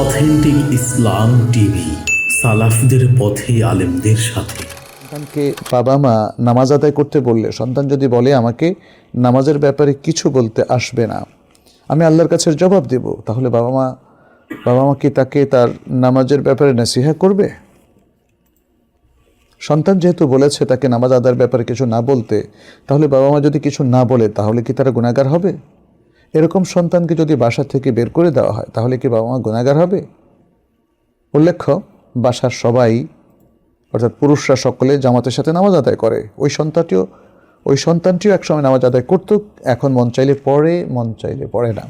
Authentic ইসলাম TV, সালাফদের পথে আলেমদের সাথে। সন্তানকে বাবা মা নামাজ আদায় করতে বললে, সন্তান যদি বলে আমাকে, নামাজের ব্যাপারে কিছু বলতে আসবে না, আমি আল্লাহর কাছে জবাব দেব, তাহলে বাবা মা বাবা মা কি তাকে তার নামাজের ব্যাপারে নাসিহা করবে? সন্তান যেহেতু বলেছে তাকে নামাজ আদার ব্যাপারে কিছু না বলতে, তাহলে বাবা মা যদি কিছু না বলে, তাহলে কি তারা গুণাগার হবে? এরকম সন্তানকে যদি বাসা থেকে বের করে দেওয়া হয়, তাহলে কি বাবা মা গুণাগার হবে? উল্লেখ্য, বাসার সবাই, অর্থাৎ পুরুষরা সকলে জামাতের সাথে নামাজ আদায় করে। ওই সন্তানটিও ওই সন্তানটিও একসময় নামাজ আদায় করত, এখন মন চাইলে পড়ে, মন চাইলে পড়ে না।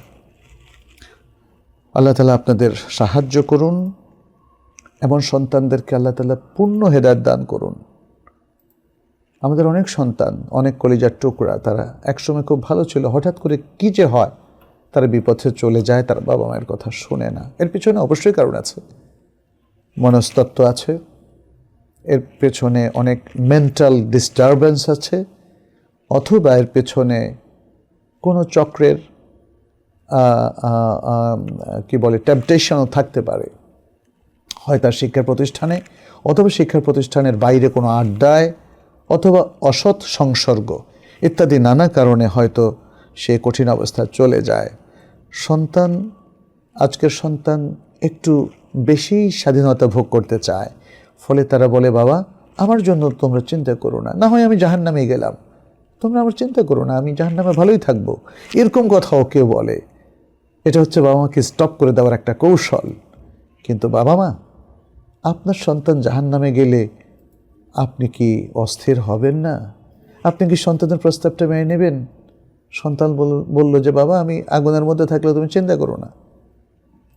আল্লাহ তালা আপনাদের সাহায্য করুন, এমন সন্তানদেরকে আল্লাহ তালা পূর্ণ হেদায়ত দান করুন। আমাদের অনেক সন্তান, অনেক কলিজার টুকরা, তারা একসময় খুব ভালো ছিল, হঠাৎ করে কি যে হয়, তারা বিপথে চলে যায়, তার বাবা মায়ের কথা শুনে না। এর পিছনে অবশ্যই কারণ আছে। মনস্তত্ত্ব আছে, এর পেছনে অনেক মেন্টাল ডিস্টারবেন্স আছে, অথবা এর পেছনে কোনো চক্রের কি বলে টেম্পটেশনও থাকতে পারে। হয় তার শিক্ষা প্রতিষ্ঠানে, অথবা শিক্ষা প্রতিষ্ঠানের বাইরে কোনো আড্ডায় অথবা অসৎ সংসর্গ ইত্যাদি নানা কারণে হয়তো সে কঠিন অবস্থায় চলে যায়। সন্তান, আজকের সন্তান একটু বেশি স্বাধীনতা ভোগ করতে চায়। ফলে তারা বলে, বাবা, আমার জন্য তোমরা চিন্তা করো না। না হয় আমি জাহান্নামে গেলাম। তোমরা আমার চিন্তা করো না, আমি জাহান্নামে ভালোই থাকব। এরকম কথাও কেউ বলে। এটা হচ্ছে বাবা মাকে স্টপ করে দেওয়ার একটা কৌশল। কিন্তু বাবা মা, আপনার সন্তান জাহান নামে গেলে আপনি কি অস্থির হবেন না? আপনি কি সন্তানের প্রস্তাবটা মেনে নেবেন? সন্তান বল- বলল যে, বাবা, আমি আগুনের মধ্যে থাকলে তুমি চিন্তা করো না।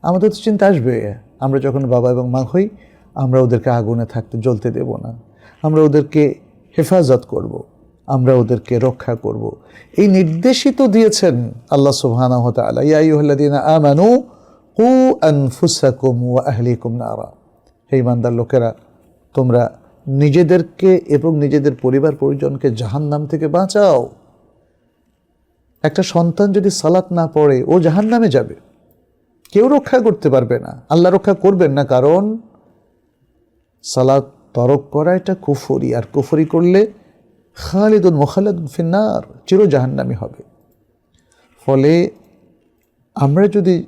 আমাদের তো চিন্তা আসবে। আমরা যখন বাবা এবং মা হই, আমরা ওদেরকে আগুনে থাকতে জ্বলতে দেব না। আমরা ওদেরকে হেফাজত করব। আমরা ওদেরকে রক্ষা করব। এই নির্দেশই তো দিয়েছেন আল্লাহ সুবহানাহু ওয়া তাআলা। ইয়া আমানু কু আনফুসাকুম ওয়া আহলিকুম নারা। হে ইমানদার লোকেরা, তোমরা নিজেদেরকে এবং নিজেদের পরিবার পরিজনকে জাহান্নাম থেকে বাঁচাও। একটা সন্তান যদি সালাত না পড়ে, ও জাহান্নামে যাবে। কেউ রক্ষা করতে পারবে না। আল্লাহ রক্ষা করবেন না, কারণ সালাত তরক করা এটা কুফরি, আর কুফরি করলে খালিদুল মোখালেদুল ফিন্নার, চির জাহান্নামি হবে। ফলে আমরা যদি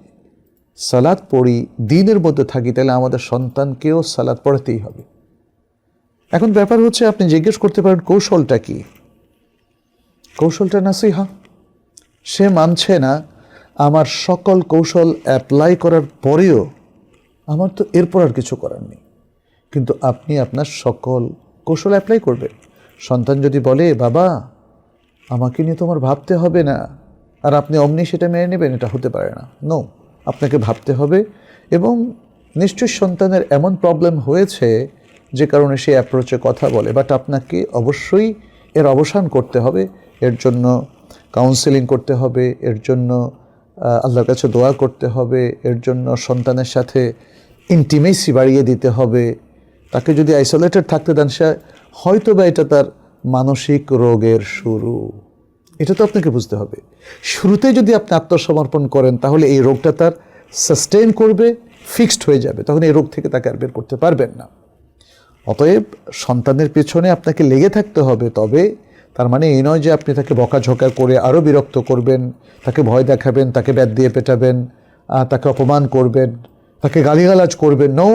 সালাদ পড়ি, দিনের মধ্যে থাকি, তাহলে আমাদের সন্তানকেও সালাদ পড়াতেই হবে। এখন ব্যাপার হচ্ছে আপনি জিজ্ঞেস করতে পারেন কৌশলটা কি? কৌশলটা নাসিহা। সে মানছে না, আমার সকল কৌশল অ্যাপ্লাই করার পরেও আমার তো এরপর আর কিছু করার নেই। কিন্তু আপনি আপনার সকল কৌশল অ্যাপ্লাই করবেন। সন্তান যদি বলে, বাবা, আমাকে নিয়ে তোমার ভাবতে হবে না। আর আপনি অমনি সেটা মেনে নেবেন, এটা হতে পারে না। নো আপনাকে ভাবতে হবে এবং নিশ্চয়ই সন্তানের এমন প্রবলেম হয়েছে যে কারণে সে অ্যাপ্রোচে কথা বলে। বাট আপনাকে অবশ্যই এর অবসান করতে হবে, এর জন্য কাউন্সেলিং করতে হবে, এর জন্য আল্লাহর কাছে দোয়া করতে হবে, এর জন্য সন্তানের সাথে ইন্টিমেসি বাড়িয়ে দিতে হবে। তাকে যদি আইসোলেটেড থাকতে দেন, সে হয়তো বা এটা তার মানসিক রোগের শুরু। এটা তো আপনাকে বুঝতে হবে। শুরুতে যদি আপনি আত্মসমর্পণ করেন, তাহলে এই রোগটা তার সাস্টেন করবে ফিক্সড হয়ে যাবে। তখন এই রোগ থেকে তাকে আর বের করতে পারবেন না। অতএব সন্তানের পেছনে আপনাকে লেগে থাকতে হবে, তবে তার মানে এই নয় যে আপনি তাকে বকাঝকা করে আরও বিরক্ত করবেন, তাকে ভয় দেখাবেন, তাকে ব্যাট দিয়ে পেটাবেন তাকে অপমান করবেন, তাকে গালিগালাজ করবেন। No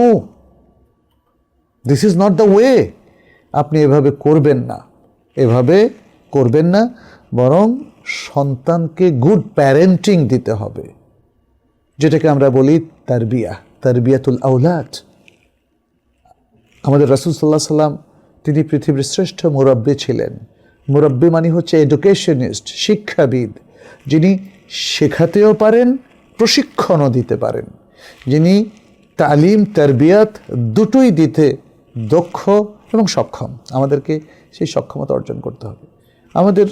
this is not the way আপনি এভাবে করবেন না। এভাবে করবেন না, বরং সন্তানকে গুড প্যারেন্টিং দিতে হবে, যেটাকে আমরা বলি তারবিয়া, তারবিয়াতুল আউলাদ আমাদের রাসুল সাল্লাহ সাল্লাম তিনি পৃথিবীর শ্রেষ্ঠ মুরব্বী ছিলেন। মুরব্বী মানে হচ্ছে এডুকেশনিস্ট শিক্ষাবিদ, যিনি শেখাতেও পারেন, প্রশিক্ষণও দিতে পারেন। যিনি তালিম, তারবিয়াত দুটোই দিতে দক্ষ এবং সক্ষম। আমাদেরকে সেই সক্ষমতা অর্জন করতে হবে। আমাদের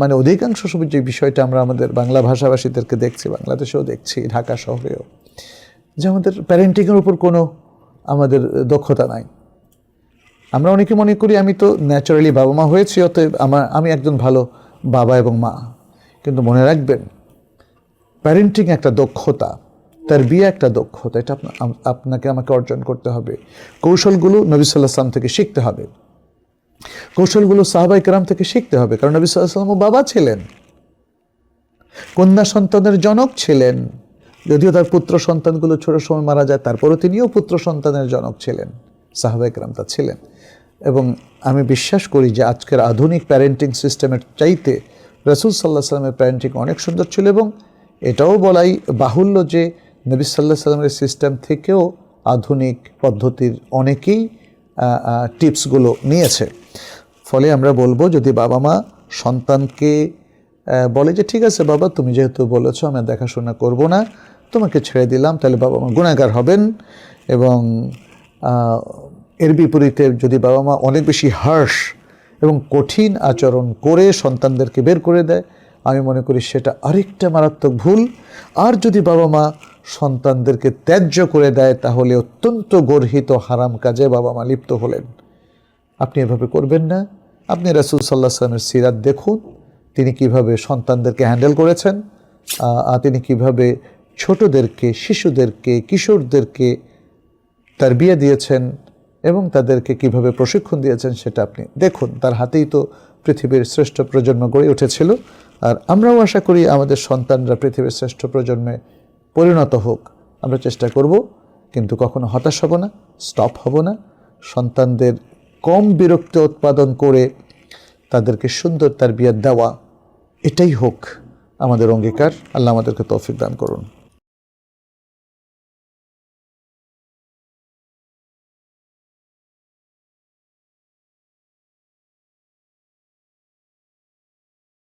মানে অধিকাংশ সময় যে বিষয়টা আমরা আমাদের বাংলা ভাষাভাষীদেরকে দেখছি, বাংলাদেশেও দেখছি, ঢাকা শহরেও, যে আমাদের প্যারেন্টিংয়ের উপর কোনো আমাদের দক্ষতা নাই। আমরা অনেকে মনে করি আমি তো ন্যাচারালি বাবা মা হয়েছি, অতএব আমার, আমি একজন ভালো বাবা এবং মা। কিন্তু মনে রাখবেন প্যারেন্টিং একটা দক্ষতা তার বিয়ে একটা দক্ষতা, এটা আপনা- আপনাকে আমাকে অর্জন করতে হবে। কৌশলগুলো নবী সাল্লাহ সাল্লাম থেকে শিখতে হবে। কৌশলগুলো সাহাবাই কেরাম থেকে শিখতে হবে, কারণ নবী সাল্লাম বাবা ছিলেন। কন্যা সন্তানের জনক ছিলেন। যদিও তার পুত্র সন্তানগুলো ছোট সময় মারা যায়, তারপরও তিনিও পুত্র সন্তানের জনক ছিলেন সাহাবাইকরাম তা ছিলেন। এবং আমি বিশ্বাস করি যে আজকের আধুনিক প্যারেন্টিং সিস্টেমের চাইতে রসুল সাল্লাহ সাল্লামের প্যারেন্টিং অনেক সুন্দর ছিল এবং এটাও বলাই বাহুল্য যে নবী সাল্লাহ সাল্লামের সিস্টেম থেকেও আধুনিক পদ্ধতির অনেকেই টিপসগুলো নিয়েছে। ফলে আমরা বলব, যদি বাবা মা সন্তানকে বলে যে, ঠিক আছে বাবা, তুমি যেহেতু বলেছ, আমি দেখাশোনা করব না। তোমাকে ছেড়ে দিলাম, তাহলে বাবা মা গুণাগার হবেন এবং এর বিপরীতে যদি বাবা মা অনেক বেশি হার্শ এবং কঠিন আচরণ করে সন্তানদেরকে বের করে দেয়, আমি মনে করি সেটা আরেকটা মারাত্মক ভুল। আর যদি বাবা মা সন্তানদেরকে ত্যায্য করে দেয়, তাহলে অত্যন্ত গর্হিত হারাম কাজে বাবা মা লিপ্ত হলেন। আপনি এভাবে করবেন না। আপনি রাসুল সাল্লাহ সাল্লামের সিরাত দেখুন, তিনি কীভাবে সন্তানদেরকে হ্যান্ডেল করেছেন তিনি কীভাবে ছোটদেরকে, শিশুদেরকে, কিশোরদেরকে তার বিয়ে দিয়েছেন এবং তাদেরকে কীভাবে প্রশিক্ষণ দিয়েছেন সেটা আপনি দেখুন। তার হাতেই তো পৃথিবীর শ্রেষ্ঠ প্রজন্ম গড়ে উঠেছিল। আর আমরাও আশা করি আমাদের সন্তানরা পৃথিবীর শ্রেষ্ঠ প্রজন্মে পরিণত হোক। আমরা চেষ্টা করব, কিন্তু কখনো হতাশ হব না স্টপ হব না। সন্তানদের কম বিরক্ত উৎপাদন করে তাদেরকে সুন্দর তার বিয়ে দেওয়া, এটাই হোক আমাদের অঙ্গীকার। আল্লাহ আমাদেরকে তৌফিক দান করুন।